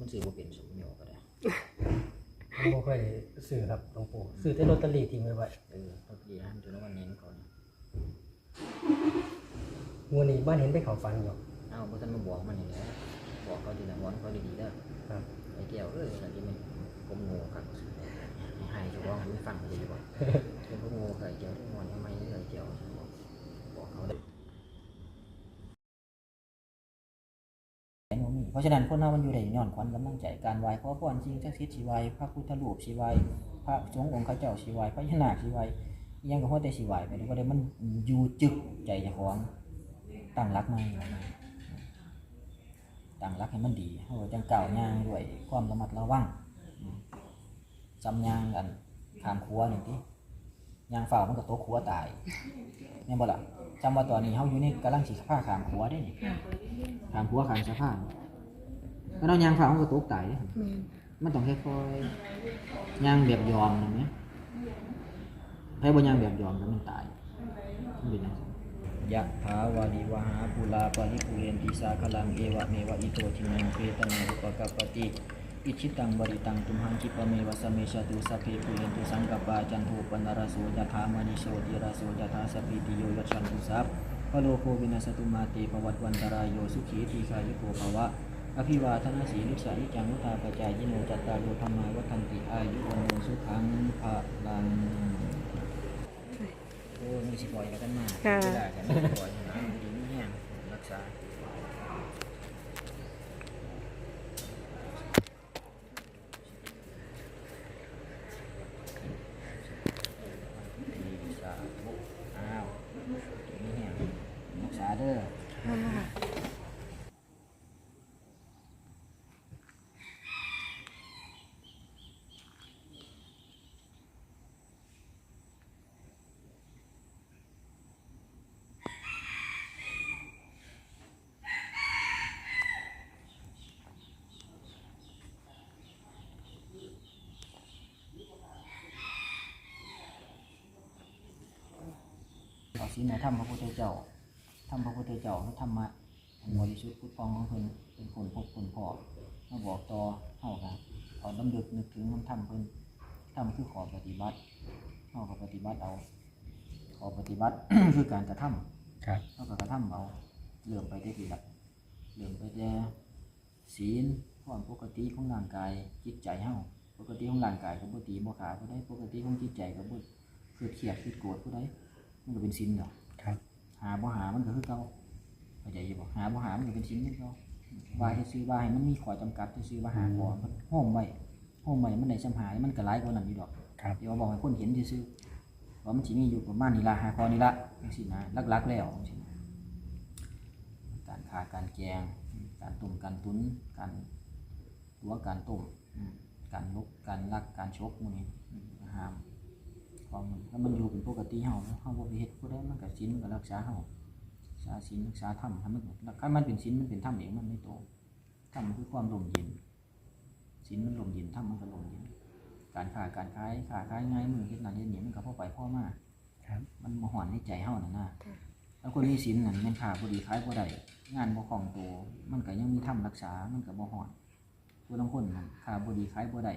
มันซื้อบ่เป็นสมเหนียวก็ได้ผมบ่ค่อยได้ซื้อครับหลวงปู่ซื้อแต่ลอตเตอรี่ทิ้งไว้ไว้เออพอดีหันตัวนั้นวันนี้ก่อนงวดนี้บ้านเห็นไปเขาฟันอยู่เอ้าบ่ทันมาบอกมันนี่แหละบอกเขาดีนะบอกเขาดีๆเด้อครับไอ้แก้วเอ้ยสันที่มันผมโง่ครับให้เจ้าของมันฟังดีกว่าเป็นผมโง่กับไอ้แก้วทุกวันทำไมไอ้แก้วบอกบอกเขาได้ เพราะฉะนั้นคนเรามันอยู่ได้ย้อนควันกำลังใจการไหว้ขอพรจริงจักษิตชีไหว้พระพุทธรูปชีไหว้พระสงฆ์องค์ข้าเจ้าชีไหว้พระยานาคชีไหว้อิหยังก็พอแต่ชีไหว้ไปดูก็ได้มันอยู่จึกใจเจ้าของตั้งรักมาตั้งรักให้มันดีเฮาจังก้าวย่างด้วยความระมัดระวังอืมจำย่างกันขามครัวนี่ติย่างเฝ้ามันก็ตกครัวตายแม่นบ่ล่ะจำว่าตอนนี้เฮาอยู่ในกำลังสิพาขามครัวเด้นี่ขามครัวขามสะพาน แล้วเรายางฝ่ามันก็ตกไตแม่นมันต้องค่อยๆยางแบบยอมนะเนี่ยใครบ่ยางแบบยอมแล้วมันตายมันเป็นจังซี่ยะถาวาริวหาปุลาปริปุเรนติสาคลังเอวะเมวะอิโตทินังเปตนาอุปกัปปติอิชิตังบริตังตุมหังคิปะเมวะสะเมชตุสัพเพปุเรนตุสังกปปาจันโทปนรสโสยะถามณิโชติรสโสยะถาสพพิติโยยัชชันตุสัพพะโลโควินาสตุมาเตปวัตวันตรายโยสุขีทีคายุโกภวะ อภิวาทนาสีลิสานิจังมุตาปจายยิโนจัตตารุธรรมาวัฒนติอายุวโนสุขังภะลังโอ้มีสิปล่อยกันมาค่ะเวลากันไม่ปล่อยนะดีนี่แห้งรักษาดีสาธุอ้าวดีนี่แห้งรักษาเด้อ ค่ะ เอา ศีลธรรมพระพุทธเจ้าธรรมพระพุทธเจ้าพระธรรมะอันบริสุทธิ์พุทธปองของเพิ่นเป็นคนพบคนพ่อมาบอกต่อเฮาครับเอาลำดึกนึกถึงมันทำเพิ่นทำคือขอปฏิบัติเฮาก็ปฏิบัติเอา ขอปฏิบัติคือการกระทำครับเฮาก็กระทำเอาเริ่มไปได้ทีละเริ่มไปแต่ศีลความปกติของร่างกายจิตใจเฮาปกติของร่างกายก็บ่ตีบ่ขาผู้ใดปกติของจิตใจก็บ่คือเครียดคือโกรธผู้ใด มันก็เป็นศีลดอกครับ หาบ่หามันก็คือเก่าเข้าใจอยู่บ่หาบ่หามันก็เป็นชิ้นคือเก่าว่าให้ซื้อว่าให้มันมีข้อจำกัดให้ซื้อว่าหาบ่มันห้องไว้ห้องไว้มันได้สำหายมันก็หลายกว่านั้นอยู่ดอกครับ เดี๋ยวบอกให้คนเห็นซื่อๆว่ามันสิมีอยู่ประมาณนี้ละหาข้อนี้ละจังซี่นะหลักๆแล้วจังซี่นะการขาการแกง การต้มการตุนการตัวการต้มอืมการลุกการลักการชกพวกนี้อืมห้าม ของมันถ้ามันอยู่เป็นปกติเฮาเนาะเฮาบ่ไปเฮ็ดผู้ใดมันก็ศีลมันก็รักษาเฮารักษาศีลรักษาธรรมให้มันคันมันเป็นศีลมันเป็นธรรมเองมันไม่โตธรรมคือความลมเย็นศีลมันลมเย็นธรรมมันก็ลมเย็น การค้าการขายค้าขายง่ายมือเฮ็ดนั่นเฮ็ดนี่มันก็พอไปพอมาครับ มันบ่ฮ้อนในใจเฮานั่นน่ะแล้วคนมีศีลนั่นแม่นค้าบ่ดีขายบ่ได้งานบ่คล่องตัวมันก็ยังมีธรรมรักษา มันก็บ่ฮ้อนผู้ลางคนนั่นค้าบ่ดีขายบ่ได้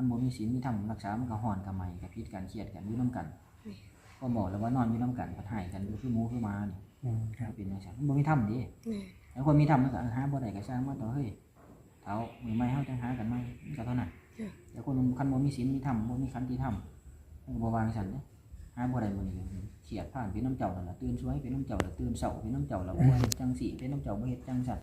มันบ่มีศีลมีธรรมรักษา มันก็ห่อนกับใหม่กับพิษกันเครียดกันอยู่น้ำกัน ก็บอกแล้วว่านอนอยู่น้ำกันพัดหายกันอยู่คือหมูคือหมานี่อืมครับเป็นจังซั่นมันบ่มีธรรมเดิแม่นแล้วคนมีธรรมมันก็หาบ่ได้ก็สร้างมาต่อเฮ้ยเท้ามือไม้เฮาจังหากันใหม่มันก็เท่านั้นจ้ะ แต่คนคันบ่มีศีลมีธรรมบ่มีขันติธรรมมันก็บ่วางซั่นเด้หาบ่ได้มื้อนี้เครียดผ่านเป็นน้ำเจ้านั่นล่ะตื่นสวยเป็นน้ำเจ้าแล้วตื่นเช้าเป็นน้ำเจ้าแล้วบ่เฮ็ดจังสี่เป็นน้ำเจ้าบ่เฮ็ดจังซั่น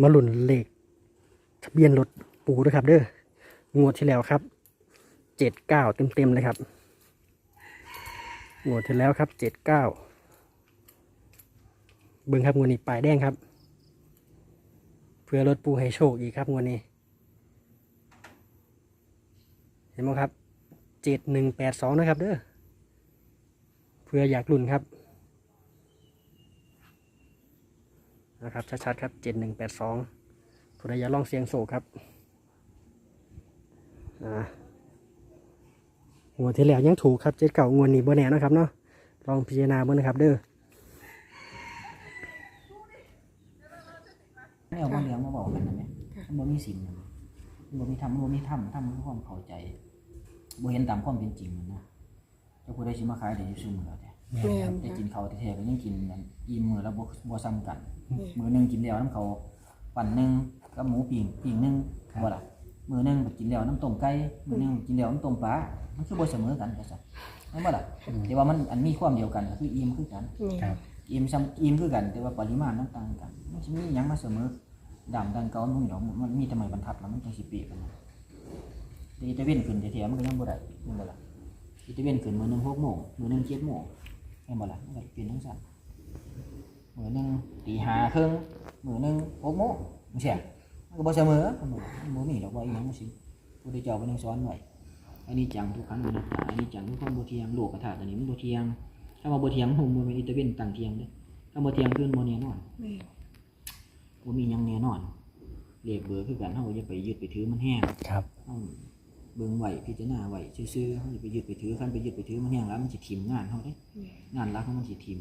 มาหลุนเลขทะเบียนรถปูด้วยครับ เด้องวดที่แล้วครับเจ็ดเก้าเต็มเต็มๆเลยครับงวดที่แล้วครับเจ็ดเก้าเบิ่งครับงวดนี้ปลายแดงครับ เพื่อรถปูให้โชคอีกครับงวดนี้ เห็นไหมครับเจ็ดหนึ่งแปดสองนะครับ เด้อเพื่ออยากลุ่นครับนะครับชัดๆครับเจ็ดหนึ่งแปดสอง ผู้ใดอยากลองเสียงโศกครับอ่างวดที่แล้วยังถูกครับเจ็ดเก่างวดนี้บ่แน่นะครับเนาะลองพิจารณาเบิ่งนะครับเด้อไม่เอามาเลี้ยงมาบอกกันนะแม่มันบ่มีศีลนะแม่มันบ่มีธรรมมันบ่มีธรรมธรรมคือความเข้าใจบ่เห็นตามความเป็นจริงมันนะเจ้าผู้ใดสิมาขายได้อยู่ซุมื้อแต่แม่นแต่ค่ะกินข้าวแท้ๆก็ยังกินนั่นอิ่มมื้อละบ่บ่ซ้ำกัน มื้อหนึงกินแล้วน้ำเขาปั่นหนึง กับหมูปิ้งปิ้งหนึงบ่ล่ะมื้อหนึงก็กินแล้วน้ำต้มไก่มื้อหนึงกินแล้วน้ำต้มปลามันคือบ่เสมอกันก็ซั่นแม่นบ่ล่ะแต่ว่ามันอันมีความเดียวกันก็คืออิ่มคือกันแม่นครับ อิ่มซ้ำอิ่มคือกัน แต่ว่าปริมาณมันต่างกันมันสิมีหยังมาเสมอดำดันเก่ามันบ่มีดอกมันมีแต่ไม้บรรทัดแล้วมันจังสิเปรียบกันนะแต่อีตะเว้นขึ้นแท้ๆมันก็ยังบ่ได้แม่นบ่ล่ะอีตะเว้นขึ้นมื้อหนึง6โมงมื้อหนึง7โมงแม่นบ่ล่ะมันก็เป็นจังซั่นมื้อหนึงตีห้าครึ่งมื้อหนึง6โมงจังซี่มัน ก็บ่เสมอมันบ่มันบ่มีดอกว่าอีหยังมันสิพุทธเจ้าเพิ่นยังสอนไว้อันนี้จังทุกขังอนัตตาอันนี้จังคือความบ่เที่ยงโลกธาตุอันนี้มันบ่เที่ยงถ้ามาบ่เที่ยงมันบ่แม่นอีตะเว้นตั้งเที่ยงเด้อถ้าบ่เที่ยงคือมันบ่แน่นอนแม่นบ่มีหยังแน่นอนเลขเบอร์คือกันเฮาอย่าไปยึดไปถือมันแห้งครับเฮาเบิ่งไว้พิจารณาไว้ซื่อๆเฮาอย่าไปยึดไปถือคันไปยึดไปถือมันแห้งแล้วมันสิทิ่มงานเฮาเด้แม่นงานรักมันสิทิ่ม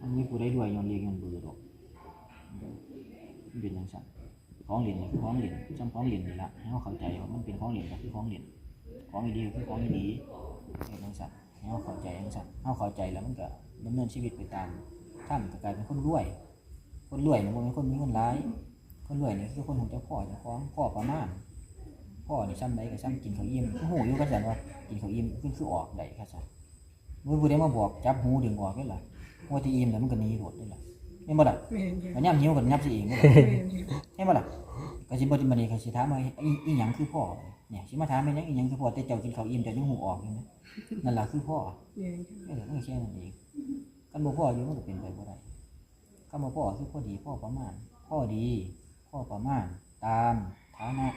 มันมีผู้ใดรวยย้อนเลขย้อนเบอร์ดอกมันเป็นจังซั่น ของเหรียญคือของเหรียญจำของเหรียญนี่ละให้เฮาเข้าใจว่ามันเป็นของเหรียญก็คือของเหรียญของดีก็คือของดีเป็นจังซั่นให้เฮาเข้าใจจังซั่นเฮาเข้าใจแล้วมันก็ดำเนินชีวิตไปตามท่านก็กลายเป็นคนรวย คนรวยเนี่บ่แม่นคนมีเงินหลาย คนรวยเนี่ยคือคนของเจ้าพ่อเจ้าของพ่อประมาณพ่อเนี่ยซ้ำใดก็ซ้ำกินเขาวอิ่มหูยู่งกันซั่นว่ากินเขาวอิ่มคือคือออกได้ครับซั่นบ่มีผู้ใดมาบอกจับหูดึงออกได้ล่ะว่าที่อิ่มแล้วมันก็หนีโดดได้ล่ะ แม่นบ่ล่ะแม่นค่ะมันย่ำหิวก็ยับสิเองบ่ล่ะแม่นค่ะแม่นบ่ล่ะก็สิบ่ได้มานี่ก็สิถามว่าอีอีหยังคือพ่อเนี่ยสิมาถามแม่นหยังอีหยังคือพ่อแต่เจ้ากินข้าวอิ่มเจ้ายังหูออกอยู่นะนั่นล่ะคือพ่อ แม่นค่ะเออมันก็แค่นั้นเองกันบ่พ่ออยู่มันก็เป็นไปบ่ได้คำว่าพ่อคือพ่อดีพ่อประมาณ พ่อดี พ่อประมาณ ตามฐานะ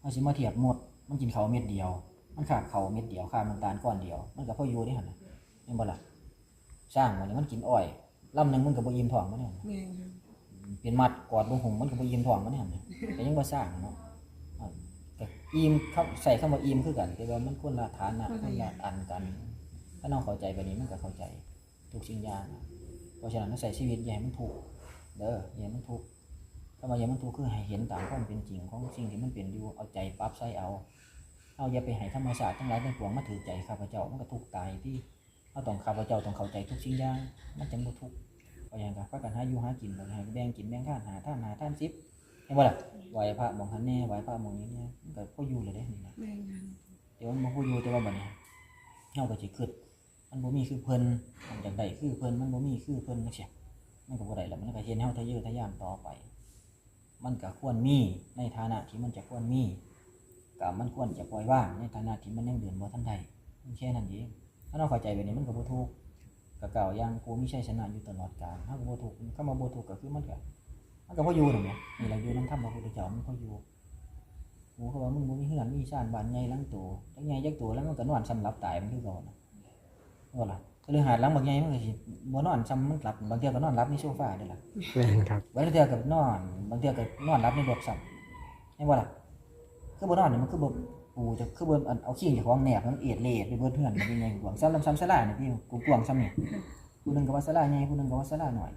เอาสิมาเทียบหมด มันกินเขาวเม็ดเดียว มันขาดเขาวเม็ดเดียวขาดน้ำตาลก้อนเดียว มันก็พ่ออยู่ได้หั่นน่ะแม่นบ่ล่ะสร้างมันนี่มันกินอ้อย ลำหนึงมันก็บ่อิ่มท้องมันนี่หั่นน่ะแม่นค่ะเป็นมัดกอดบ่หุงมันก็บ่อิ่มท้องมันนี่หั่นน่ะแต่ยังบ่สร้างเนาะอ่าก็อิ่มเข้าใส่คำว่าอิ่มคือกัน แต่ว่ามันคนละฐานะคนละอันกัน ถ้าน้องเข้าใจแบบนี้มันก็เข้าใจทุกสิ่งอย่าง เพราะฉะนั้นต้องใส่ชีวิตอย่าให้มันถูกข์เด้ออย่าให้มันถูกข์ถ้ามาอย่าให้มันถูกข์คือให้เห็นตามความเป็นจริงของสิ่งที่มันเป็นอยู่เอาใจปรับใส่เอา เอาอย่าไปให้ธรรมศาสตร์ทั้งหลายทั้งปวงมาถือใจข้าพเจ้ามันก็ทุกข์ตายที่ เอาต้องข้าพเจ้าต้องเข้าใจทุกสิ่งอย่างมันจังบ่ทุกข์เพราะอย่างนั้นก็กันหาอยู่หากินบ่ให้แบ่งกินแบ่งทานหาท่านหาท่านซิบเห็นบ่ล่ะไหวพระมองหันแน่ไหวพระมองนี้เนี่ยมันก็พออยู่เลยเด้นี่นะแม่นค่ะแต่ว่ามันบ่อยู่แต่ว่าบัดนี้เฮาก็สิคิดมันบ่มีคือเพิ่นมันอยากได้คือเพิ่นมันบ่มีคือเพิ่นจังซี่มันก็บ่ได้แล้วมันก็เฮ็ดให้เฮาทะเยอทะยานต่อไป มันก็ควรมีในฐานะที่มันจะควรมีก็มันควรจะปล่อยวางในฐานะที่มันยังเดินบ่ทันได้มันแค่นั้นเอง ถ้าเราเข้าใจแบบนี้มันก็บ่ถูกก็กล่าวอย่างกูมีชัยชนะอยู่ตลอดกาลเฮาก็บ่ถูกคำว่าบ่ถูกก็คือมันก็มันก็บ่อยู่นั่นแหละนี่แหละอยู่นำธรรมพระพุทธเจ้ามันก็อยู่หมูเขาว่ามึงบ่มีเฮือนมีชานบ้านใหญ่หลังโตจักใหญ่จักโตแล้วมันก็นอนซ้ำหลับตายมันคือเก่าน่ะว่าล่ะก็เลยหาดหลังบักใหญ่มันก็สิบ่นอนซ้ำมันหลับบางเทื่อก็นอนหลับในโซฟาเด้อล่ะแม่นครับบางเทื่อก็นอน บางเทื่อก็นอนหลับในรถซ้ำเห็นบ่ล่ะคือบ่นอนนี่มันคือบ่ ปูจะคือบ่อันเอาขี้เจ้าของแหนบมันเอียดเลดไปเบิดเฮือนเป็นใหญ่กวางซ้ำลำซ้ำศาลานี่พี่กูกวางซ้ำนี่ผู้หนึงก็ว่าศาลาใหญ่ผู้หนึงก็ว่าศาลาน้อย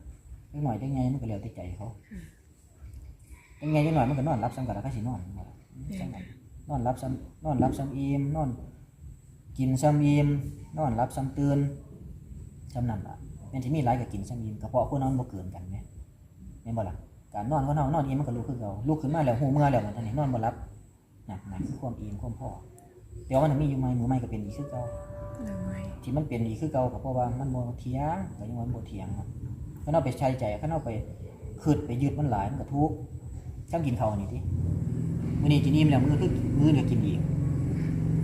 เล็กน้อยจักใหญ่มันก็แล้วแต่ใจเขาจักใหญ่จักน้อยมันก็นอนหลับซ้ำกันแล้วก็สินอนนอนรับซ้ำนอนรับซ้ำอิ่มนอนกินซ้ำอิ่มนอนรับซ้ำตื่นซ้ำนั่นล่ะแม่นที่มีหลายก็กินซ้ำอิ่มกระเพาะคนนอนบ่เกินกันแม่แม่นบ่ล่ะการนอนก็นอนนอนอิ่มมันก็ลุกคือเก่าลุกขึ้นมาแล้วหูเมื่อแล้วมันทันนี้นอนบ่หลับ นั่นนั่นคือความอิ่มความพอเดี๋ยวมันมีอยู่ไหมมือใหม่ก็เป็นอีกคือเก่าทำไมที่มันเป็นอีกคือเก่าก็เพราะว่ามันบ่เถียงก็ยังว่ามันบ่เถียงครับถ้าเอาไปใช้ใจถ้าเอาไปคืดไปยึดมันหลายมันก็ทุกข์ต้องกินข้าวนี่ติมื้อนี้กินอิ่มแล้วมื้อคือมื้อเดียวกินอีก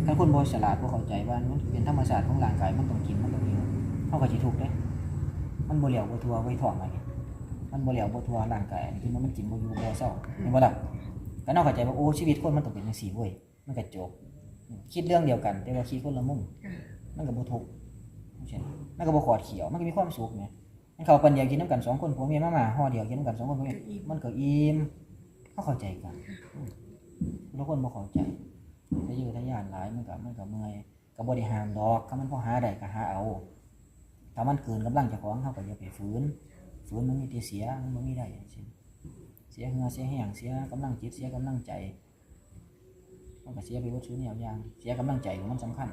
ถ้าคนบ่ฉลาดบ่เข้าใจว่ามันเป็นธรรมชาติของร่างกายมันต้องกินมันต้องหิวเฮาก็สิทุกข์เด้มันบ่เหลียวบ่ทั่วไว้ท้องอันนี้มันบ่เหลียวบ่ทั่วร่างกายอันที่มันมันกินบ่อยู่บ่เศร้าเห็นบ่ล่ะ ก็เนาเข้าใจว่าโอ้ชีวิตคนมันต้องเป็นจังซี่เว้ยมันก็จบคิดเรื่องเดียวกัน แต่ว่าคิดคนละมุมค่ะมันก็บ่ทุกข์ใช่มันก็บ่ขอดเขียว มันก็มีความสุขแหมมันเข้าปันเดียวกินน้ำกันสองคนผัวเมียมาม่าห่อเดียวกินน้ำกันสองคนผัวเมียมันก็อิ่มเขาเข้าใจกันอืมแล้วคนบ่เข้าใจถ้าอยู่ทะยานหลายมันก็มันก็เมื่อยก็บ่ได้ห้ามดอกถ้ามันพอหาได้ก็หาเอาถ้ามันเกินกำลังเจ้าของเฮาก็อย่าไปฝืนฝืนมันมีแต่เสียมันบ่มีได้อย่างเช่น เสียเงือเสียแห้งเสียกำลังจิตเสียกำลังใจมันก็เสียไปวัตถุนี่ยอย่างเสียกำลังใจมันสำคัญ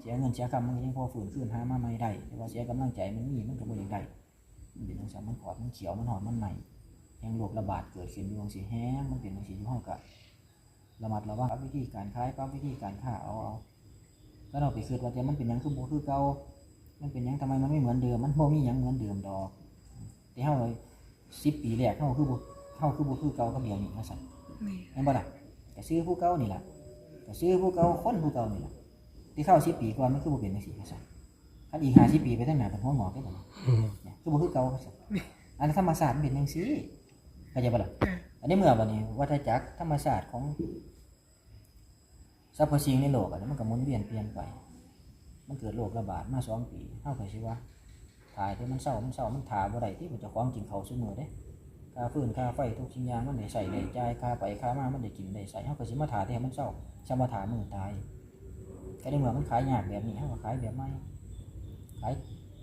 เสียเงินเสียคำมันยังพอฝืนคืนหามาไม่ได้แต่ว่าเสียกำลังใจมันมีมันก็บ่ยังได้มันเป็นจังซั่นมันขอดมันเขียวมันหอมมันใหม่ยังโรคระบาดเกิดขึ้นอยู่จังซี่แห้งมันเป็นจังซี่อยู่เฮาก็ระมัดระวังวิธีการขายปรับวิธีการค้าเอาเอาแล้วเราไปคิดว่าแต่มันเป็นยังคือบ่คือเก่ามันเป็นยังทำไมมันไม่เหมือนเดิมมันบ่มียังเหมือนเดิมดอกที่เฮาเลย สิบปีแรกเฮาคือบ่เฮาคือบ่คือเก่ากับเดี๋ยวนี้ว่าซั่นแม่แม่นบ่ล่ะก็ซื้อผู้เก่านี่ล่ะก็ซื้อผู้เก่าคนผู้เก่านี่ล่ะที่เข้าสิบปีก่อนมันคือบ่เป็นจังซี่ว่าซั่นคันอีก50ปีไปทางหน้าเป็นหัวงอกได้บ่อืมเนี่ยคือบ่คือเก่าว่าซั่นอันธรรมศาสตร์มันเป็นจังซี่เข้าใจบ่ล่ะค่ะอันนี้เมื่อบัดนี้วัฏจักรธรรมศาสตร์ของสรรพสิ่งในโลกอันนี้มันก็หมุนเวียนเปลี่ยนไป มันเกิดโรคระบาดมาสองปีเฮาก็สิว่า ถ่ายที่มันเศร้ามันเศร้ามันถาบ่ได้ที่มันจะคว้างกินเขาวซุมื้อเด้ค่าฟืนค่าไฟทุกสิ่งอย่างมันได้ใส่ได้จ่ายค่าไปค่ามามันได้กินได้ใส่เฮาก็สิมาถาที่มันเศร้าจะมาถามือตายก็ได้เมื่อมันขายยากแบบนี้เฮาขายแบบใหม่ขาย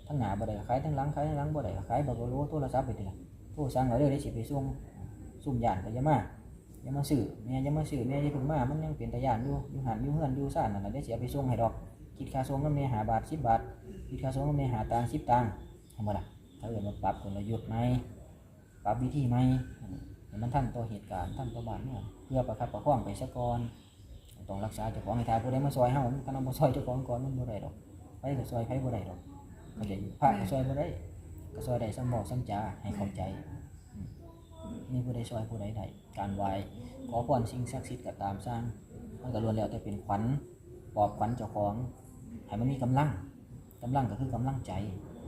ทั้งหนาบ่ได้ขายทั้งหลังขายทั้งหลังบ่ได้ขายแบบบ่รู้โทรศัพท์ไปเด้อโทรสั่งเอาเด้อได้สิไปส่งซุ่มยานก็ยามาย่ามาซื้อแม่อย่ามาซื้อแม่อย่าเพิ่งมามันยังเป็นตาย่านอยู่อยู่หันอยู่เฮือนอยู่ซ่านนั่นน่ะเดี๋ยวสิเอาไปส่งให้ดอกคิดค่าส่งนำแม่5บาท10บบาทคิดค่าส่งก็เมีหาตังสิบตัง ค์ทำไมล่ะถ้าเกิดมาปรับกลยุทธ์ไหมปรับวิธีไหมมันทันต่อเหตุการณ์ทันต่อบานเนี่ยเพื่อประคับประคองไปซะก่อนต้องรักษาเจ้าของให้ทายผู้ใดมาซอยเฮามันถ้าเราบ่ซอยเจ้าของก่อนมันบ่ได้ดอกไปก็ซอยไผบ่ได้ดอกเข้าใจอยู่พระก็ซอยบ่ได้ก็ซอยได้ซ้ำบอกซ้ำจาให้เข้าใจอืมมีผู้ใดซอยผู้ใดได้การไหวขอพรสิ่งศักดิ์สิทธิ์ก็ตามสร้างมันก็ล้วนแล้วแต่เป็นขวัญปลอบขวัญเจ้าของให้มันมีกำลัง กำลังก็คือกำลังใจ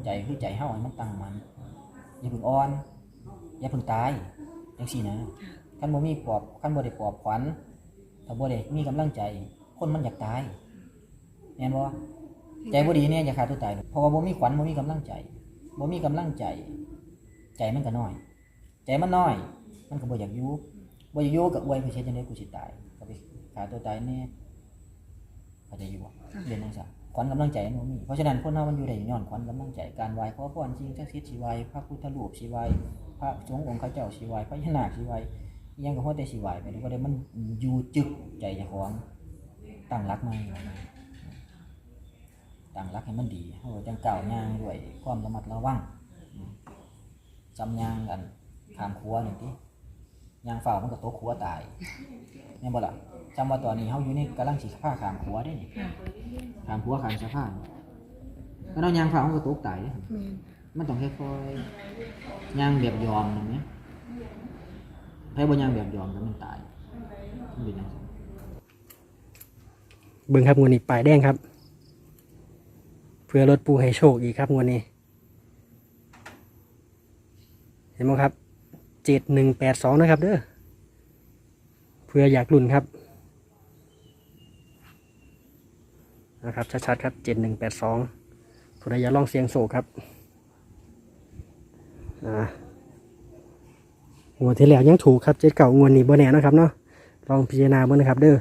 ใจคือใจเฮาให้มันตั้งมันอย่าเพิ่งอ่อน อย่าเพิ่งตายจังซี่นะคันบ่มีปอบคันบ่ได้ปอบขวัญถ้าบ่ได้มีกำลังใจ คนมันอยากตายแม่นบ่ใจบ่ดีเนี่ยอย่าฆ่าตัวตายเพราะว่าบ่มีขวัญบ่มีกำลังใจบ่มีกำลังใจ ใจมันก็น้อย ใจมันน้อย มันก็บ่อยากอยู่บ่อยากอยู่ก็อวยไปเฮ็ดจังได๋กูสิตายก็ไปฆ่าตัวตายแน่ เขาใจอยู่เรียนจังซั่นขวัญกำลังใจมันบ่มีเพราะฉะนั้นคนเรามันอยู่ได้ย้อนขวัญกำลังใจการไหว้ขอพรจริงจักษิทธิ์สิไหว้พระพุทธรูปสิไหว้พระสงฆ์องค์ข้าเจ้าสิไหว้พระยานาคสิไหว้อิหยังก็พอแต่สิไหว้ไปดูก็ได้มันอยู่จึกใจจ้าของตั้งหลักใหม่ตั้งหลักให้มันดีเฮาจังเก้าย่างด้วยความระมัดระวังจำย่างกันขามครัวหนี่ติย่างเฝ้ามันก็ตกครัวตายแม่นบ่ล่ะ จำว่าตอนนี้เฮาอยู่ในกำลังสิพาข้ามครัวเด้นี่ค่ะขามผัวขามสะพานก็เรายางฝ่ามันก็ตกไตแม่นมันต้องค่อยๆยางแบบยอมนะเนี่ยใครบ่ยางแบบยอมก็มันตายมันเป็นจังซั่นเบิ่งครับงวดนี้ปลายแดงครับ เพื่อรถปูให้โชคอีกครับงวดนี้ เห็นไหมครับเจ็ดหนึ่งแปดสองนะครับเด้อเพื่ออยากลุ่นครับ นะครับชัดๆครับเจ็ดหนึ่งแปดสองผู้ใดอยากลองเสียงโศกครับอ่างวดที่แล้วยังถูกครับเจ็ดเก่างวดนี้บ่แน่นะครับเนาะลองพิจารณาบ้างนะครับเด้อ